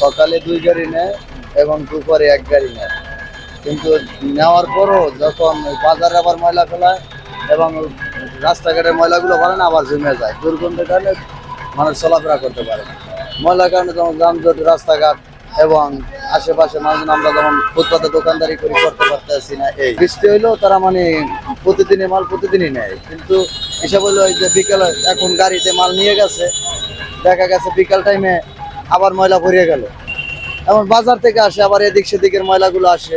সকালে দুই গাড়ি নেয় এবং দুপুরে এক গাড়ি নেয়। কিন্তু নেওয়ার পরও যখন বাজারে আবার ময়লা ফেলায় এবং রাস্তাঘাটে ময়লাগুলো ভরে না আবার জমে যায়। দুর্গন্ধের কারণে মানুষ চলাফেরা করতে পারে না। ময়লার কারণে যেমন যানজট রাস্তাঘাট এবং আশেপাশে মানুষ আমরা যেমন ফুটপাতে দোকানদারি করি করতে পারতেছি না। এই। বৃষ্টি হইলেও তারা মানে প্রতিদিনই মাল প্রতিদিনই নেয়। কিন্তু হিসাব হলো যে বিকেলে এখন গাড়িতে মাল নিয়ে গেছে। দেখা গেছে বিকাল টাইমে আবার ময়লা ভরিয়ে গেল। এমন বাজার থেকে আসে আবার এদিক সেদিকের ময়লাগুলো আসে।